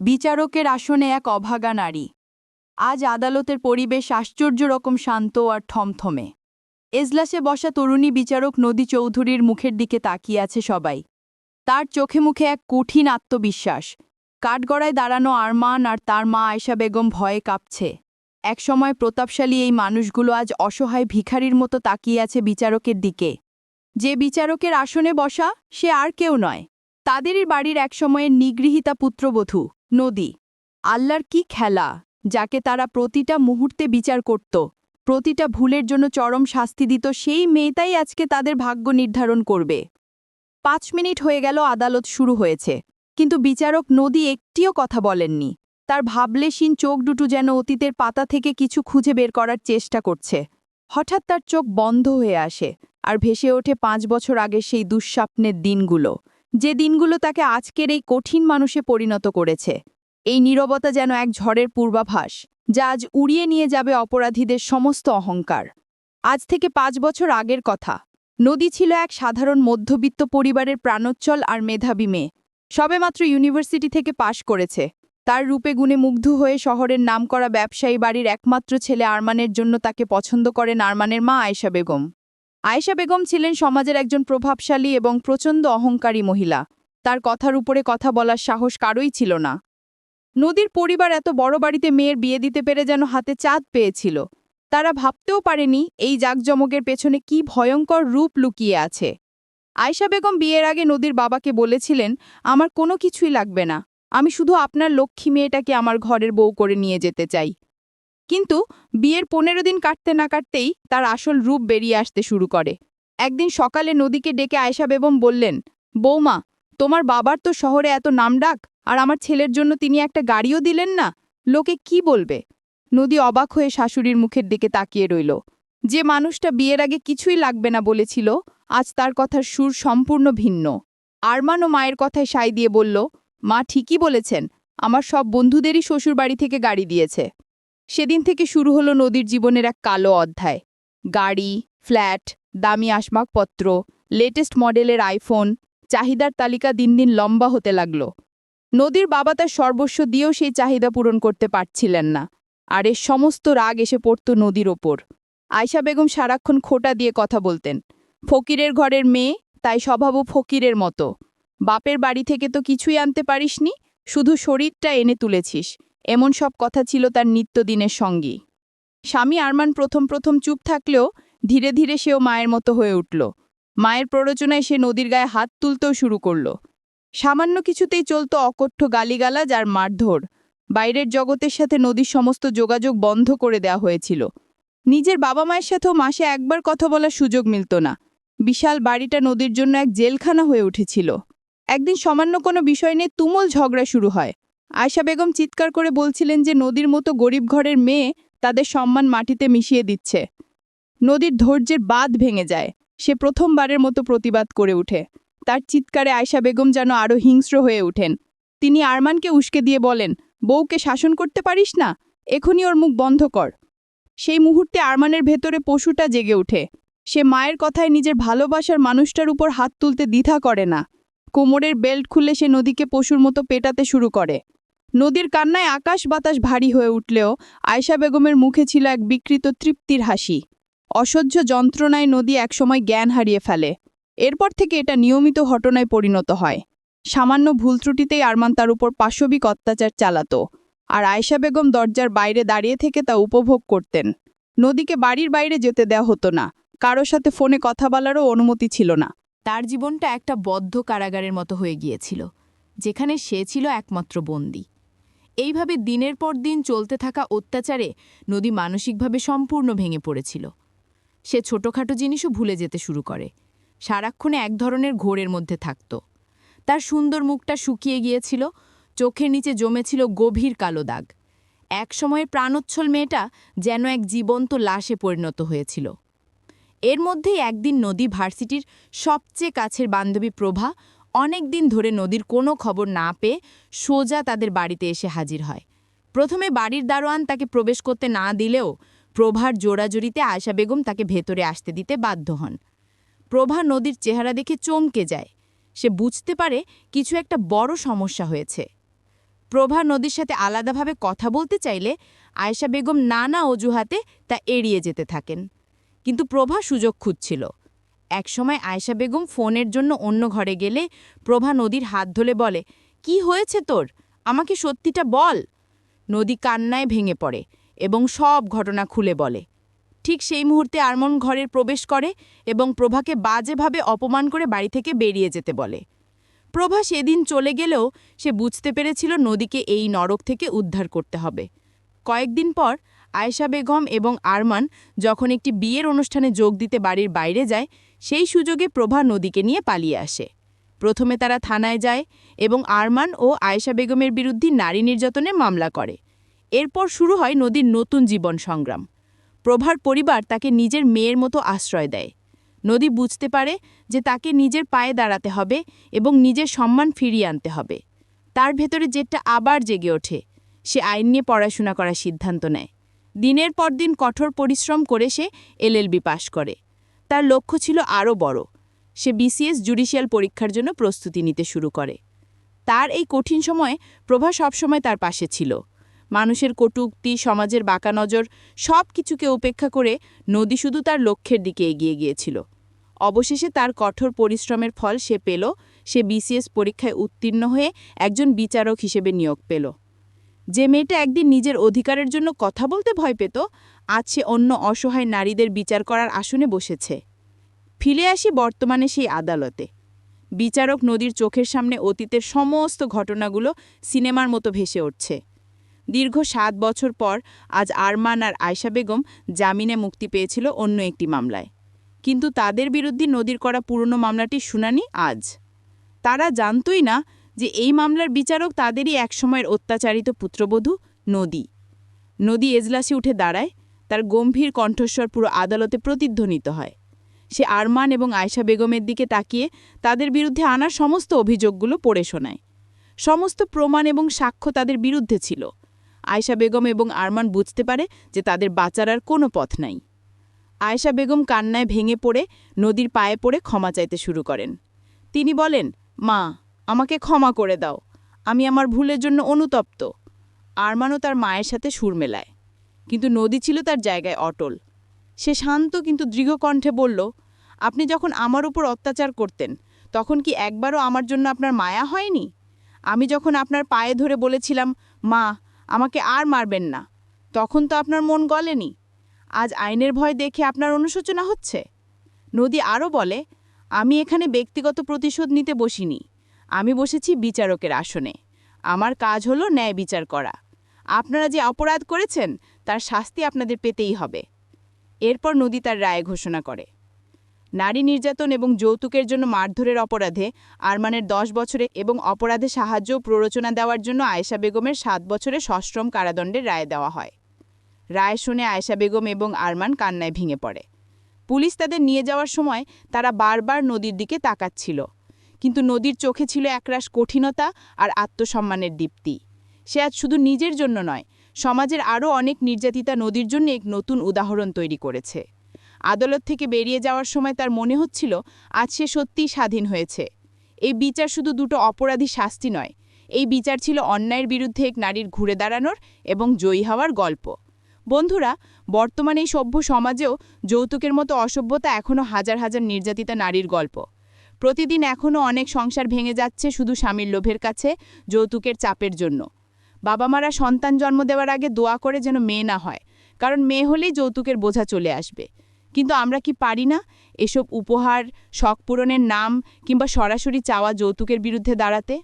বিচারকের আসনে এক অভাগা নারী। আজ আদালতের পরিবেশ আশ্চর্য রকম শান্ত আর থমথমে। এজলাসে বসা তরুণী বিচারক নদী চৌধুরীর মুখের দিকে তাকিয়ে আছে সবাই। তার চোখে মুখে এক কঠিন আত্মবিশ্বাস। কাঠগড়ায় দাঁড়ানো আরমান আর তার মা আয়শা বেগম ভয়ে কাঁপছে। একসময় প্রতাপশালী এই মানুষগুলো আজ অসহায় ভিখারির মতো তাকিয়ে আছে বিচারকের দিকে। যে বিচারকের আসনে বসা, সে আর কেউ নয়। তাদেরই বাড়ির একসময়ের নিগৃহীতা পুত্রবধূ। নদী। আল্লাহর কি খেলা, যাকে তারা প্রতিটা মুহূর্তে বিচার করত, প্রতিটা ভুলের জন্য চরম শাস্তি দিত, সেই মেয়েটাই আজকে তাদের ভাগ্য নির্ধারণ করবে। পাঁচ মিনিট হয়ে গেল, আদালত শুরু হয়েছে। কিন্তু বিচারক নদী একটিও কথা বলেননি। তার ভাবলেশীন চোখ দুটো যেন অতীতের পাতা থেকে কিছু খুঁজে বের করার চেষ্টা করছে। হঠাৎ তার চোখ বন্ধ হয়ে আসে, আর ভেসে ওঠে পাঁচ বছর আগে সেই দুঃস্বপ্নের দিনগুলো। যে দিনগুলো তাকে আজকের এই কঠিন মানুষে পরিণত করেছে। এই নীরবতা যেন এক ঝড়ের পূর্বাভাস, যা আজ উড়িয়ে নিয়ে যাবে অপরাধীদের সমস্ত অহংকার। আজ থেকে পাঁচ বছর আগের কথা। নদী ছিল এক সাধারণ মধ্যবিত্ত পরিবারের প্রাণোচ্চল আর মেধাবী মেয়ে। সবেমাত্র ইউনিভার্সিটি থেকে পাশ করেছে। তার রূপে গুণে মুগ্ধ হয়ে শহরের নামকরা ব্যবসায়ী বাড়ির একমাত্র ছেলে আরমানের জন্য তাকে পছন্দ করেন আরমানের মা আয়েশা বেগম। আয়েশা বেগম ছিলেন সমাজের একজন প্রভাবশালী এবং প্রচণ্ড অহংকারী মহিলা। তার কথার উপরে কথা বলার সাহস কারোই ছিল না। নদীর পরিবার এত বড় বাড়িতে মেয়ের বিয়ে দিতে পেরে যেন হাতে চাঁদ পেয়েছিল। তারা ভাবতেও পারেনি এই জাকজমকের পেছনে কি ভয়ঙ্কর রূপ লুকিয়ে আছে। আয়শা বেগম বিয়ের আগে নদীর বাবাকে বলেছিলেন, আমার কোনো কিছুই লাগবে না। আমি শুধু আপনার লক্ষ্মী মেয়েটাকে আমার ঘরের বউ করে নিয়ে যেতে চাই। কিন্তু বিয়ের পনেরো দিন কাটতে না কাটতেই তার আসল রূপ বেরিয়ে আসতে শুরু করে। একদিন সকালে নদীকে ডেকে আয়শা বেগম বললেন, বৌমা, তোমার বাবার তো শহরে এত নামডাক, আর আমার ছেলের জন্য তিনি একটা গাড়িও দিলেন না। লোকে কি বলবে? নদী অবাক হয়ে শাশুড়ির মুখের দিকে তাকিয়ে রইল। যে মানুষটা বিয়ের আগে কিছুই লাগবে না, বলেছিল, আজ তার কথার সুর সম্পূর্ণ ভিন্ন। আরমানও মায়ের কথায় সাই দিয়ে বলল, মা ঠিকই বলেছেন, আমার সব বন্ধুদেরই শ্বশুরবাড়ি থেকে গাড়ি দিয়েছে। সেদিন থেকে শুরু হলো নদীর জীবনের এক কালো অধ্যায়। গাড়ি, ফ্ল্যাট, দামি আসবাবপত্র লেটেস্ট মডেলের আইফোন চাহিদার তালিকা দিন দিন লম্বা হতে লাগল। নদীর বাবা তার সর্বস্ব দিয়েও সেই চাহিদা পূরণ করতে পারছিলেন না, আর এর সমস্ত রাগ এসে পড়ত নদীর ওপর। আয়শা বেগম সারাক্ষণ খোটা দিয়ে কথা বলতেন, ফকিরের ঘরের মেয়ে, তাই স্বভাবও ফকিরের মতো। বাপের বাড়ি থেকে তো কিছুই আনতে পারিসনি, শুধু শরীরটা এনে তুলেছিস। এমন সব কথা ছিল তার নিত্যদিনের সঙ্গী। স্বামী আরমান প্রথম প্রথম চুপ থাকলেও ধীরে ধীরে সেও মায়ের মতো হয়ে উঠল। মায়ের প্ররোচনায় সে নদীর গায়ে হাত তুলতেও শুরু করল। সামান্য কিছুতেই চলত অকঠ্য গালিগালাজ আর মারধর। বাইরের জগতের সাথে নদীর সমস্ত যোগাযোগ বন্ধ করে দেওয়া হয়েছিল। নিজের বাবা মায়ের সাথেও মাসে একবার কথা বলার সুযোগ মিলত না। বিশাল বাড়িটা নদীর জন্য এক জেলখানা হয়ে উঠেছিল। একদিন সামান্য কোনো বিষয় নিয়ে তুমুল ঝগড়া শুরু হয়। আয়শা বেগম চিৎকার করে বলছিলেন যে নদীর মতো গরিব ঘরের মেয়ে তাদের সম্মান মাটিতে মিশিয়ে দিচ্ছে। নদীর ধৈর্যের বাঁধ ভেঙে যায়। সে প্রথমবারের মতো প্রতিবাদ করে ওঠে। তার চিৎকারে আয়শা বেগম যেন আরও হিংস্র হয়ে ওঠেন। তিনি আরমানকে উস্কে দিয়ে বলেন, বউকে শাসন করতে পারিস না? এখনই ওর মুখ বন্ধ কর। সেই মুহূর্তে আরমানের ভেতরে পশুটা জেগে ওঠে। সে মায়ের কথায় নিজের ভালোবাসার মানুষটার উপর হাত তুলতে দ্বিধা করে না। কোমরের বেল্ট খুলে সে নদীকে পশুর মতো পেটাতে শুরু করে। নদীর কান্নায় আকাশ বাতাস ভারী হয়ে উঠলেও আয়শা বেগমের মুখে ছিল এক বিকৃত তৃপ্তির হাসি। অসহ্য যন্ত্রণায় নদী একসময় জ্ঞান হারিয়ে ফেলে। এরপর থেকে এটা নিয়মিত ঘটনায় পরিণত হয়। সামান্য ভুল ত্রুটিতেই আরমান তার উপর পাশবিক অত্যাচার চালাত আর আয়শা বেগম দরজার বাইরে দাঁড়িয়ে থেকে তা উপভোগ করতেন। নদীকে বাড়ির বাইরে যেতে দেওয়া হতো না, কারও সাথে ফোনে কথা বলারও অনুমতি ছিল না। তার জীবনটা একটা বদ্ধ কারাগারের মতো হয়ে গিয়েছিল, যেখানে সে ছিল একমাত্র বন্দী। এইভাবে দিনের পর দিন চলতে থাকা অত্যাচারে নদী মানসিকভাবে সম্পূর্ণ ভেঙে পড়েছিল। সে ছোটখাটো জিনিসও ভুলে যেতে শুরু করে। সারাক্ষণে এক ধরনের ঘোরের মধ্যে থাকত। তার সুন্দর মুখটা শুকিয়ে গিয়েছিল, চোখের নিচে জমেছিল গভীর কালো দাগ। এক সময়ের প্রাণোচ্ছল মেয়েটা যেন এক জীবন্ত লাশে পরিণত হয়েছিল। এর মধ্যেই একদিন নদী ভার্সিটির সবচেয়ে কাছের বান্ধবী প্রভা অনেক দিন ধরে নদীর কোনো খবর না পেয়ে সোজা তাদের বাড়িতে এসে হাজির হয়। প্রথমে বাড়ির দারোয়ান তাকে প্রবেশ করতে না দিলেও প্রভার জোড়াজুড়িতে আয়শা বেগম তাকে ভেতরে আসতে দিতে বাধ্য হন। প্রভা নদীর চেহারা দেখে চমকে যায়। সে বুঝতে পারে কিছু একটা বড় সমস্যা হয়েছে। প্রভা নদীর সাথে আলাদাভাবে কথা বলতে চাইলে আয়েশা বেগম নানা অজুহাতে তা এড়িয়ে যেতে থাকেন। কিন্তু প্রভা সুযোগ খুঁজছিল। একসময় আয়েশা বেগম ফোনের জন্য অন্য ঘরে গেলে প্রভা নদীর হাত ধরে বলে, কি হয়েছে তোর? আমাকে সত্যিটা বল। নদী কান্নায় ভেঙে পড়ে এবং সব ঘটনা খুলে বলে। ঠিক সেই মুহূর্তে আরমন ঘরের প্রবেশ করে এবং প্রভাকে বাজেভাবে অপমান করে বাড়ি থেকে বেরিয়ে যেতে বলে। প্রভা সেদিন চলে গেলেও সে বুঝতে পেরেছিল নদীকে এই নরক থেকে উদ্ধার করতে হবে। কয়েকদিন পর আয়েশা বেগম এবং আরমান যখন একটি বিয়ের অনুষ্ঠানে যোগ দিতে বাড়ির বাইরে যায় সেই সুযোগে প্রভা নদীকে নিয়ে পালিয়ে আসে। প্রথমে তারা থানায় যায় এবং আরমান ও আয়েশা বেগমের বিরুদ্ধে নারী নির্যাতনের মামলা করে। এরপর শুরু হয় নদীর নতুন জীবন সংগ্রাম। প্রভার পরিবার তাকে নিজের মেয়ের মতো আশ্রয় দেয়। নদী বুঝতে পারে যে তাকে নিজের পায়ে দাঁড়াতে হবে এবং নিজের সম্মান ফিরিয়ে আনতে হবে। তার ভেতরে জেটটা আবার জেগে ওঠে। সে আইন নিয়ে পড়াশোনা করার সিদ্ধান্ত নেয়। দিনের পর দিন কঠোর পরিশ্রম করে সে এলএলবি পাশ করে। তার লক্ষ্য ছিল আরও বড়। সে বিসিএস জুডিশিয়াল পরীক্ষার জন্য প্রস্তুতি নিতে শুরু করে। তার এই কঠিন সময়ে প্রভা সবসময় তার পাশে ছিল। মানুষের কটূক্তি, সমাজের বাঁকা নজর সব কিছুকে উপেক্ষা করে নদী শুধু তার লক্ষ্যের দিকে এগিয়ে গিয়েছিল। অবশেষে তার কঠোর পরিশ্রমের ফল সে পেল, সে বিসিএস পরীক্ষায় উত্তীর্ণ হয়ে একজন বিচারক হিসেবে নিয়োগ পেল। যে মেয়েটা একদিন নিজের অধিকারের জন্য কথা বলতে ভয় পেত, আজ সে অন্য অসহায় নারীদের বিচার করার আসনে বসেছে। ফিরে আসি বর্তমানে সেই আদালতে। বিচারক নদীর চোখের সামনে অতীতের সমস্ত ঘটনাগুলো সিনেমার মতো ভেসে উঠছে। দীর্ঘ সাত বছর পর আজ আরমান আর আয়শা বেগম জামিনে মুক্তি পেয়েছিল অন্য একটি মামলায়। কিন্তু তাদের বিরুদ্ধে নদীর করা পুরনো মামলাটির শুনানি আজ। তারা জানতই না যে এই মামলার বিচারক তাদেরই একসময়ের অত্যাচারিত পুত্রবধূ নদী। নদী এজলাসে উঠে দাঁড়ায়, তার গম্ভীর কণ্ঠস্বর পুরো আদালতে প্রতিধ্বনিত হয়। সে আরমান এবং আয়শা বেগমের দিকে তাকিয়ে তাদের বিরুদ্ধে আনার সমস্ত অভিযোগগুলো পড়ে শোনায়। সমস্ত প্রমাণ এবং সাক্ষ্য তাদের বিরুদ্ধে ছিল। আয়শা বেগম এবং আরমান বুঝতে পারে যে তাদের বাঁচার আর কোনো পথ নাই। আয়েশা বেগম কান্নায় ভেঙে পড়ে, নদীর পায়ে পড়ে ক্ষমা চাইতে শুরু করেন। তিনি বলেন, মা আমাকে ক্ষমা করে দাও। আমি আমার ভুলের জন্য অনুতপ্ত। আরমানও তার মায়ের সাথে সুর মেলায়। কিন্তু নদী ছিল তার জায়গায় অটল। সে শান্ত কিন্তু দৃঢ় কণ্ঠে বলল, আপনি যখন আমার উপর অত্যাচার করতেন, তখন কি একবারও আমার জন্য আপনার মায়া হয়নি? আমি যখন আপনার পায়ে ধরে বলেছিলাম, মা, আমাকে আর মারবেন না তখন তো আপনার মন গলেনি। আজ আইনের ভয় দেখে আপনার অনুশোচনা হচ্ছে? নদী আরও বলে, আমি এখানে ব্যক্তিগত প্রতিশোধ নিতে বসিনি। আমি বসেছি বিচারকের আসনে। আমার কাজ হলো ন্যায় বিচার করা। আপনারা যে অপরাধ করেছেন, তার শাস্তি আপনাদের পেতেই হবে। এরপর নদী তার রায় ঘোষণা করে। নারী নির্যাতন এবং যৌতুকের জন্য মারধরের অপরাধে আরমানের দশ বছরে এবং অপরাধে সাহায্য প্ররোচনা দেওয়ার জন্য আয়েশা বেগমের সাত বছরে সশ্রম কারাদণ্ডের রায় দেওয়া হয়। রায় শুনে আয়েশা বেগম এবং আরমান কান্নায় ভেঙে পড়ে। পুলিশ তাদের নিয়ে যাওয়ার সময় তারা বারবার নদীর দিকে তাকাচ্ছিল। কিন্তু নদীর চোখে ছিল একরাশ কঠিনতা আর আত্মসম্মানের দীপ্তি। সে আজ শুধু নিজের জন্য নয়, সমাজের আরও অনেক নির্যাতিতা নদীর জন্য এক নতুন উদাহরণ তৈরি করেছে। আদালত থেকে বেরিয়ে যাওয়ার সময় তার মনে হচ্ছিল, আজ সে সত্যিই স্বাধীন হয়েছে। এই বিচার শুধু দুটো অপরাধী শাস্তি নয়, এই বিচার ছিল অন্যায়ের বিরুদ্ধে এক নারীর ঘুরে দাঁড়ানোর এবং জয়ী হওয়ার গল্প। বন্ধুরা, বর্তমানে এই সভ্য সমাজেও যৌতুকের মতো অসভ্যতা এখনও হাজার হাজার নির্যাতিতা নারীর গল্প। প্রতিদিন এখনও অনেক সংসার ভেঙে যাচ্ছে শুধু স্বামীর লোভের কাছে, যৌতুকের চাপের জন্য। বাবা মারা সন্তান জন্ম দেওয়ার আগে দোয়া করে যেন মেয়ে না হয়, কারণ মেয়ে হলেই যৌতুকের বোঝা চলে আসবে। কিন্তু আমরা কি পারি না? এসব উপহার, শখ পূরণের নাম কিংবা সরাসরি চাওয়া যৌতুকের বিরুদ্ধে দাঁড়াতে?